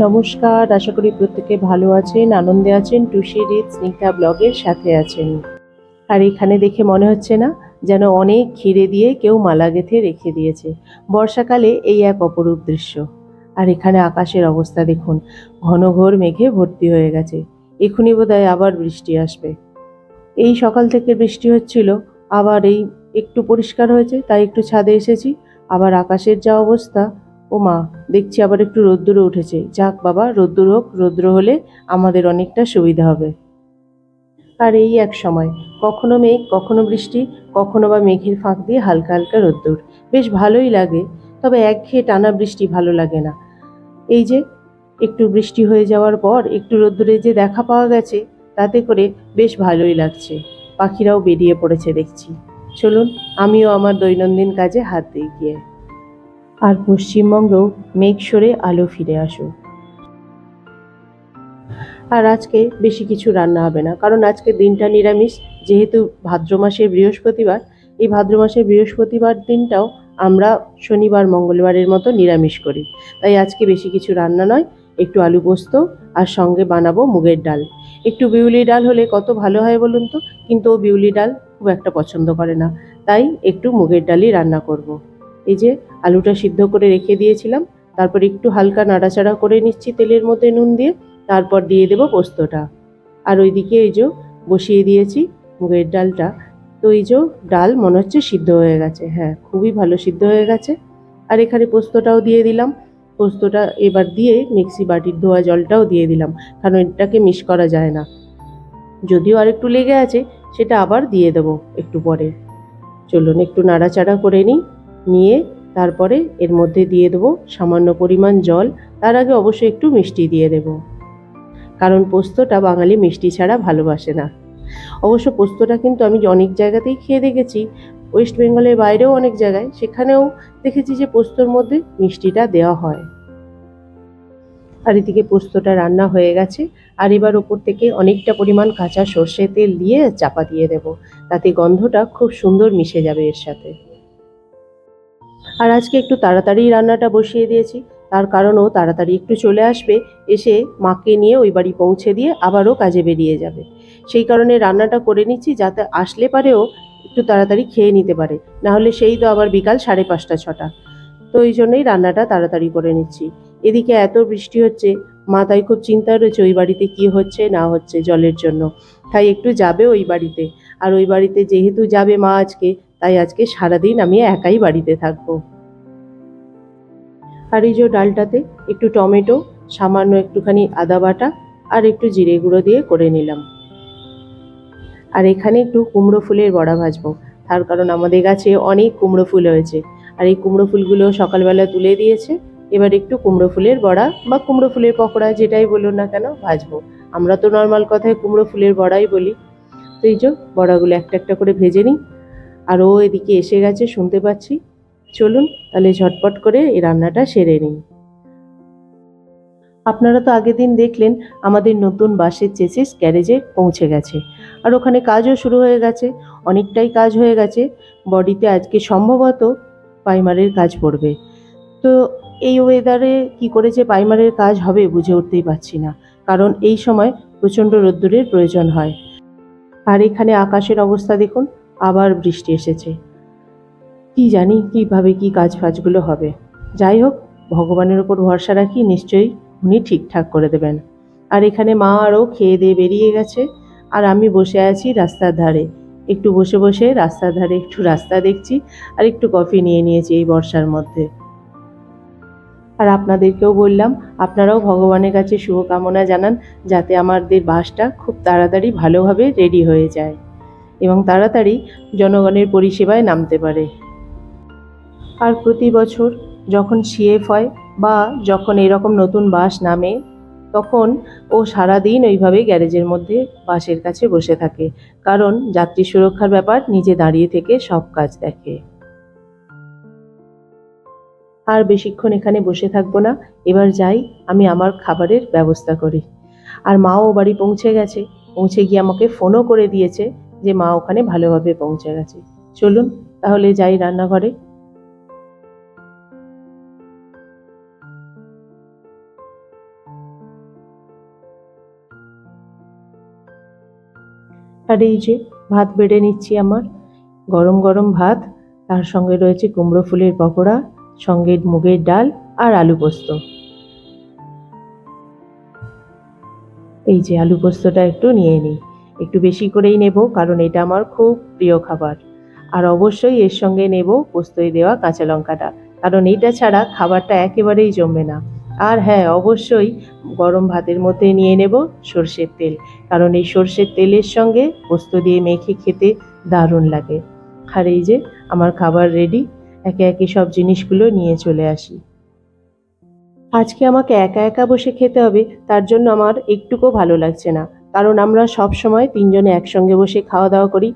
নমস্কার, আশা করি প্রত্যেকে ভালো আছেন, আনন্দে আছেন, টুসি রিত স্নিগ্ধা ব্লগের সাথে আছেন। আর এখানে দেখে মনে হচ্ছে না যেন অনেক ঘিরে দিয়ে কেউ মালা গেঁথে রেখে দিয়েছে। বর্ষাকালে এই এক অপরূপ দৃশ্য। আর এখানে আকাশের অবস্থা দেখুন, ঘন ঘোর মেঘে ভর্তি হয়ে গেছে। এখুনি বোধহয় আবার বৃষ্টি আসবে। এই সকাল থেকে বৃষ্টি হচ্ছিল, আবার এই একটু পরিষ্কার হয়েছে, তাই একটু ছাদে এসেছি, আবার আকাশের যা অবস্থা ও মা, দেখছি আবার একটু রোদ্দুরও উঠেছে। যাক বাবা, রোদ্দুর হোক রৌদ্র হলে আমাদের অনেকটা সুবিধা হবে। আর এই এক সময়, কখনো মেঘ, কখনো বৃষ্টি, কখনো বা মেঘের ফাঁক দিয়ে হালকা হালকা রোদ্দুর। বেশ ভালোই লাগে, তবে একঘেয়ে টানা বৃষ্টি ভালো লাগে না। এই যে, একটু বৃষ্টি হয়ে যাওয়ার পর একটু রোদ্দুরে যে দেখা পাওয়া গেছে, তাতে করে বেশ ভালোই লাগছে। পাখিরাও বেরিয়ে পড়েছে দেখছি। চলুন, আমিও আমার দৈনন্দিন কাজে হাত দিয়ে গিয়ে আর পশ্চিমবঙ্গেও মেঘ সরে আলো ফিরে আসুক। আর আজকে বেশি কিছু রান্না হবে না, কারণ আজকে দিনটা নিরামিষ, যেহেতু ভাদ্র মাসের বৃহস্পতিবার, এই ভাদ্র মাসের বৃহস্পতিবার দিনটাও আমরা শনিবার, মঙ্গলবারের মতো নিরামিষ করি। তাই আজকে বেশি কিছু রান্না নয়, একটু আলু পোস্ত আর সঙ্গে বানাবো মুগের ডাল। একটু বিউলি ডাল হলে কত ভালো হয় বলুন তো? কিন্তু ও বিউলি ডাল খুব একটা পছন্দ করে না, তাই একটু মুগের ডালই রান্না করব। এই যে আলুটা সিদ্ধ করে রেখে দিয়েছিলাম, তারপর একটু হালকা নাড়াচাড়া করে নিচ্ছি তেলের মধ্যে নুন দিয়ে, তারপর দিয়ে দেবো পোস্তটা। আর ওইদিকে এই যে বসিয়ে দিয়েছি মুগের ডালটা। তো এই যে ডাল মনে হচ্ছে সিদ্ধ হয়ে গেছে হ্যাঁ খুবই ভালো সিদ্ধ হয়ে গেছে। আর এখানে পোস্তটাও দিয়ে দিলাম। পোস্তটা এবার দিয়ে মিক্সি বাটির ধোয়া জলটাও দিয়ে দিলাম, কারণ এটাকে মিস করা যায় না। যদিও আর একটু লেগে আছে, সেটা আবার দিয়ে দেবো একটু পরে। চলুন একটু নাড়াচাড়া করে নিই। নিয়ে তারপরে এর মধ্যে দিয়ে দেবো সামান্য পরিমাণ জল। তার আগে অবশ্যই একটু মিষ্টি দিয়ে দেব। কারণ পোস্তটা বাঙালি মিষ্টি ছাড়া ভালোবাসে না। অবশ্য পোস্তটা কিন্তু আমি অনেক জায়গাতেই খেয়ে দেখেছি। ওয়েস্ট বেঙ্গলের বাইরেও অনেক জায়গায়। সেখানেও দেখেছি যে পোস্তর মধ্যে মিষ্টিটা দেওয়া হয়। আর এদিকে পোস্তটা রান্না হয়ে গেছে। আর এবার ওপর থেকে অনেকটা পরিমাণ কাঁচা সর্ষে তেল দিয়ে চাপা দিয়ে দেব। তাতে গন্ধটা খুব সুন্দর মিশে যাবে এর সাথে। আর আজকে একটু তাড়াতাড়ি রান্নাটা বসিয়ে দিয়েছি। তার কারণ ও তাড়াতাড়ি একটু চলে আসবে, এসে মাকে নিয়ে ওই বাড়ি পৌঁছে দিয়ে আবারও কাজে বেরিয়ে যাবে। সেই কারণে রান্নাটা করে নিচ্ছি যাতে আসলে পারেও একটু তাড়াতাড়ি খেয়ে নিতে পারে। না হলে সেই তো আবার বিকাল সাড়ে পাঁচটা, ছটা। তো এই জন্যই রান্নাটা তাড়াতাড়ি করে নিচ্ছি। এদিকে এত বৃষ্টি হচ্ছে, মা তাই খুব চিন্তা রয়েছে ওই বাড়িতে কি হচ্ছে, না হচ্ছে জলের জন্য। তাই একটু যাবে ওই বাড়িতে। আর ওই বাড়িতে যেহেতু যাবে মা আজকে তাই আজকে সারাদিন আমি একাই বাড়িতে থাকব। আর এই যে ডালটাতে একটু টমেটো, সামান্য একটুখানি আদা বাটা আর একটু জিরে গুঁড়ো দিয়ে করে নিলাম। আর এখানে একটু কুমড়ো ফুলের বড়া ভাজবো। তার কারণ আমাদের গাছে অনেক কুমড়ো ফুল হয়েছে। আর এই কুমড়ো ফুলগুলো সকালবেলা তুলে দিয়েছে। এবার একটু কুমড়ো ফুলের বড়া বা কুমড়ো ফুলের পকোড়া যেটাই বলুন না কেন ভাজবো। আমরা তো নর্মাল কথায় কুমড়ো ফুলের বড়াই বলি। তো এই যে বড়াগুলো একটা একটা করে ভেজে নিই। আর ও এদিকে এসে গেছে, শুনতে পাচ্ছি। চলুন তাহলে ঝটপট করে এই রান্নাটা সেরে নিই। আপনারা তো আগের দিন দেখলেন, আমাদের নতুন বাসের চেসিস গ্যারেজে পৌঁছে গেছে। আর ওখানে কাজও শুরু হয়ে গেছে, অনেকটাই কাজ হয়ে গেছে। বডিতে আজকে সম্ভবত পাইমারের কাজ পড়বে। তো এই ওয়েদারে কি করে যে পাইমারের কাজ হবে বুঝে উঠতেই পারছি না, কারণ এই সময় প্রচণ্ড রোদ্দুরের প্রয়োজন হয়। আর এখানে আকাশের অবস্থা দেখুন আবার বৃষ্টি এসেছে। কি জানি কীভাবে কি কাজ ফাজগুলো হবে। যাই হোক, ভগবানের ওপর ভরসা রাখি, নিশ্চয়ই উনি ঠিকঠাক করে দেবেন। আর এখানে মা আরও খেয়ে দিয়ে বেরিয়ে গেছে, আর আমি বসে আছি রাস্তার ধারে। একটু বসে বসে রাস্তার ধারে একটু রাস্তা দেখছি, আর একটু কফি নিয়ে নিয়েছি এই বর্ষার মধ্যে। আর আপনাদেরকেও বললাম, আপনারাও ভগবানের কাছে শুভকামনা জানান, যাতে আমাদের বাসটা খুব তাড়াতাড়ি ভালোভাবে রেডি হয়ে যায়। এবং তাড়াতাড়ি জনগণের পরিষেবায় নামতে পারে। আর প্রতি বছর যখন সিএফ হয় বা যখন এরকম নতুন বাস নামে, তখন ও সারাদিন ওইভাবে গ্যারেজের মধ্যে বাসের কাছে বসে থাকে। কারণ যাত্রী সুরক্ষার ব্যাপার, নিজে দাঁড়িয়ে থেকে সব কাজ দেখে। আর বেশিক্ষণ এখানে বসে থাকব না, এবার যাই, আমি আমার খাবারের ব্যবস্থা করি। আর মাও বাড়ি পৌঁছে গেছে, পৌঁছে গিয়ে আমাকে ফোনও করে দিয়েছে যে মা ওখানে ভালোভাবে পৌঁছে গেছে। চলুন, তাহলে যাই রান্নাঘরে। আর এই যে ভাত বেড়ে নিচ্ছি আমার। গরম গরম ভাত, তার সঙ্গে রয়েছে কুমড়ো ফুলের পকোড়া, সঙ্গে মুগের ডাল আর আলু পোস্ত। এই যে আলু পোস্তটা একটু নিয়ে নিই। একটু বেশি করেই নেব, কারণ এটা আমার খুব প্রিয় খাবার। আর অবশ্যই এর সঙ্গে নেব পোস্তই দেওয়া কাঁচা লঙ্কাটা, কারণ এইটা ছাড়া খাবারটা একেবারেই জমবে না। আর হ্যাঁ অবশ্যই গরম ভাতের মধ্যে নিয়ে নেব সর্ষের তেল, কারণ এই সর্ষের তেলের সঙ্গে পোস্ত দিয়ে মেখে খেতে দারুণ লাগে। আর এই যে, আমার খাবার রেডি একে একে সব জিনিসগুলো নিয়ে চলে আসি। আজকে আমাকে একা একা বসে খেতে হবে, তার জন্য আমার একটুকু ভালো লাগছে না। কারণ আমরা সব সময় তিনজনে একসঙ্গে বসে খাওয়া দাওয়া করি।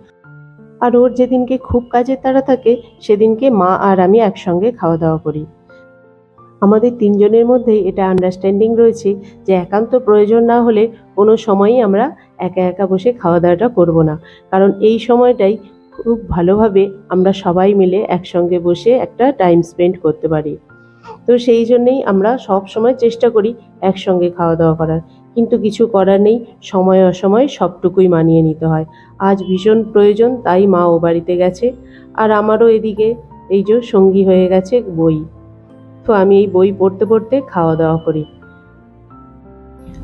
আর ওর যেদিনকে খুব কাজের তাড়া থাকে, সেদিনকে মা আর আমি একসঙ্গে খাওয়া দাওয়া করি। আমাদের তিনজনের মধ্যেই এটা আন্ডারস্ট্যান্ডিং রয়েছে যে একান্ত প্রয়োজন না হলে কোনো সময়ই আমরা একা একা বসে খাওয়া দাওয়াটা করব না। কারণ এই সময়টাই খুব ভালোভাবে আমরা সবাই মিলে একসঙ্গে বসে একটা টাইম স্পেন্ড করতে পারি। তো সেই জন্যেই আমরা সব সময় চেষ্টা করি একসঙ্গে খাওয়া দাওয়া করার। কিন্তু কিছু করার নেই। সময় অসময় সবটুকুই মানিয়ে নিতে হয়। আজ ভীষণ প্রয়োজন, তাই মা ও বাড়িতে গেছে। আর আমারও এদিকে এই যে সঙ্গী হয়ে গেছে বই। তো আমি এই বই পড়তে পড়তে খাওয়া দাওয়া করি।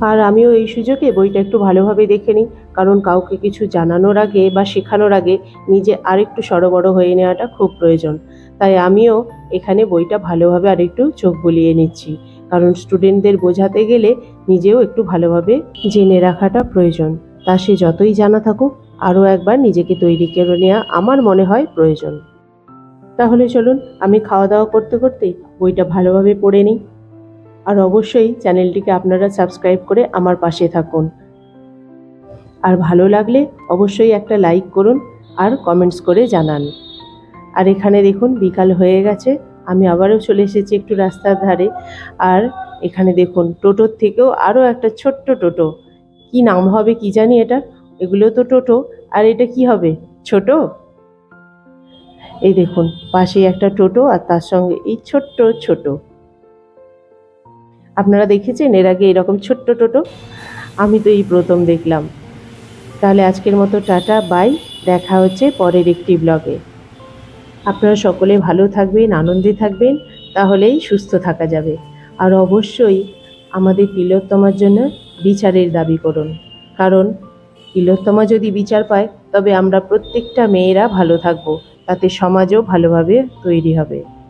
আর আমিও এই সুযোগে বইটা একটু ভালোভাবে দেখে নিই। কারণ কাউকে কিছু জানানোর আগে বা শেখানোর আগে নিজে আরেকটু সড়বড় হয়ে নেওয়াটা খুব প্রয়োজন। তাই আমিও এখানে বইটা ভালোভাবে আরেকটু চোখ বুলিয়ে নিচ্ছি। কারণ স্টুডেন্টদের বোঝাতে গেলে নিজেও একটু ভালোভাবে জেনে রাখাটা প্রয়োজন। তা সে যতই জানা থাকুক, আরও একবার নিজেকে তৈরি করে নেওয়া আমার মনে হয় প্রয়োজন। তাহলে চলুন, আমি খাওয়া দাওয়া করতে করতে বইটা ভালোভাবে পড়ে নিই। আর অবশ্যই চ্যানেলটিকে আপনারা সাবস্ক্রাইব করে আমার পাশে থাকুন। আর ভালো লাগলে অবশ্যই একটা লাইক করুন আর কমেন্টস করে জানান। আর এখানে দেখুন, বিকাল হয়ে গেছে। আমি আবারও চলে এসেছি একটু রাস্তার ধারে। আর এখানে দেখুন, টোটোর থেকেও আরও একটা ছোট্ট টোটো। কি নাম হবে কি জানি এটা? এগুলো তো টোটো। আর এটা কি হবে? ছোট? এই দেখুন, পাশে একটা টোটো আর তার সঙ্গে এই ছোট্ট ছোট। আপনারা দেখেছেন এর আগে এরকম ছোট্ট টোটো? আমি তো এই প্রথম দেখলাম। তাহলে আজকের মতো টাটা, বাই। দেখা হচ্ছে পরের একটি ব্লগে। আপনারা সকলে ভালো থাকবেন, আনন্দে থাকবেন, তাহলেই সুস্থ থাকা যাবে। আর অবশ্যই আমাদের তিলোত্তমার জন্য বিচারের দাবি করুন। কারণ তিলোত্তমা যদি বিচার পায়, তবে আমরা প্রত্যেকটা মেয়েরা ভালো থাকব, তাতে সমাজও ভালোভাবে তৈরি হবে।